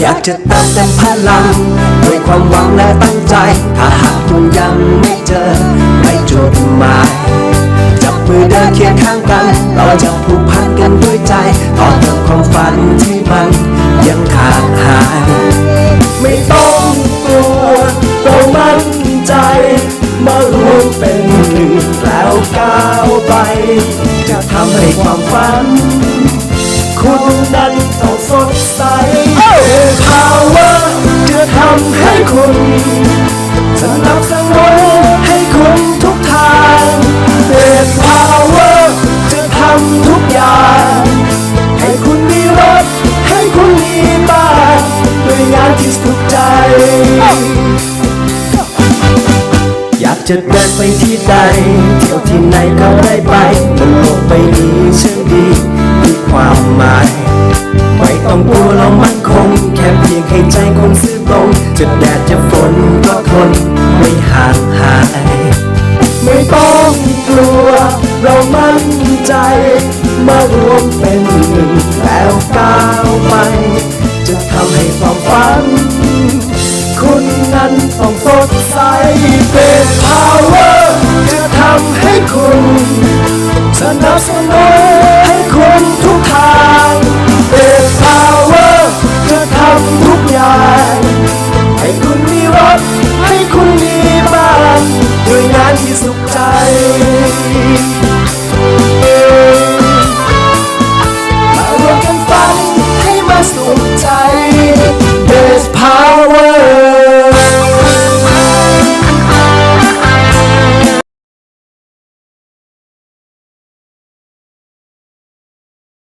อยากจะเติมเต็มพลัง ด้วยความหวังและตั้งใจ ถ้าหากคุณยังไม่เจอไม่จุดหมายจับมือเดินเคียงข้างกัน เราจะผูกพันกันด้วยใจต่อเติมความฝันที่มันยังขาดหาย ไม่ต้องกลัวเรามั่นใจ มารวมเป็นหนึ่งแล้วก้าวไป จะทำให้ความฝัน คุณนั้น คุณสนับสนุนให้คุณทุกทางเ Power จะทำทุกอย่าง ให้คุณมีรถ ให้คุณมีบ้านด้วยงานที่สุขใจ อยากจะเดินไปที่ใด เที่ยวที่ไหนก็ได้ไปบนโลกใบนี้ช่างดีมีความหมายไม่ต้องกลัวเรามั่นคง แค่เพียงให้ใจคนซื่อตรงจะ ใจ มารวมเป็นหนึ่งแล้วก้าวไป จะทำให้ความฝัน คุณนั้นต้องสดใสเป็น power จะทำให้คุณสนับสนุนให้คุณทุก